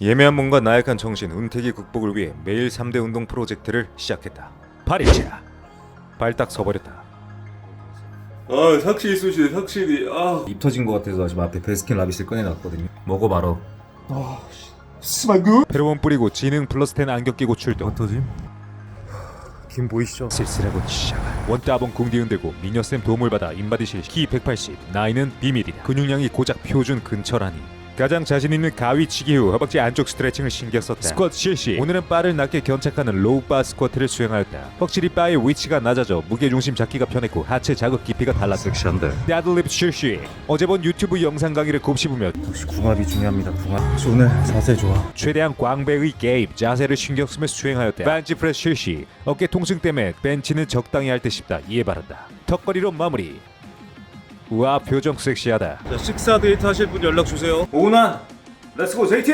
예매한 몸과 나약한 정신 은퇴기 극복을 위해 매일 3대 운동 프로젝트를 시작했다. 8일차 발딱 서버렸다. 아 삭시 쑤시네 삭시니 아입 터진 것 같아서 지금 앞에 베스킨 라빈스를 꺼내놨거든요. 먹어봐라. 스마그 페로몬 뿌리고 지능 플러스 10 안경 끼고 출동. 어떠지? 김 보이시죠? 쓸쓸하고 시작. 원따봉 궁디 흔들고 미녀쌤 도움을 받아 인바디 실시. 키 180, 나이는 비밀이다. 근육량이 고작 표준 근처라니. 가장 자신 있는 가위치기 후 허벅지 안쪽 스트레칭을 신경 썼다. 스쿼트 실시. 오늘은 바를 낮게 견착하는 로우 바 스쿼트를 수행하였다. 확실히 바의 위치가 낮아져 무게 중심 잡기가 편했고 하체 자극 깊이가 달랐다. 섹시한데 데드립 실시. 어제 본 유튜브 영상 강의를 곱씹으며 역시 궁합이 중요합니다 궁합 오늘 자세 좋아 최대한 광배의 게임 자세를 신경 쓰며 수행하였다. 벤치 프레스 실시. 어깨 통증 때문에 벤치는 적당히 할 때 싶다. 이해 바란다. 턱걸이로 마무리. 우와 표정 섹시하다. 자 식사 데이트 하실 분 연락 주세요 오난 렛츠고 JT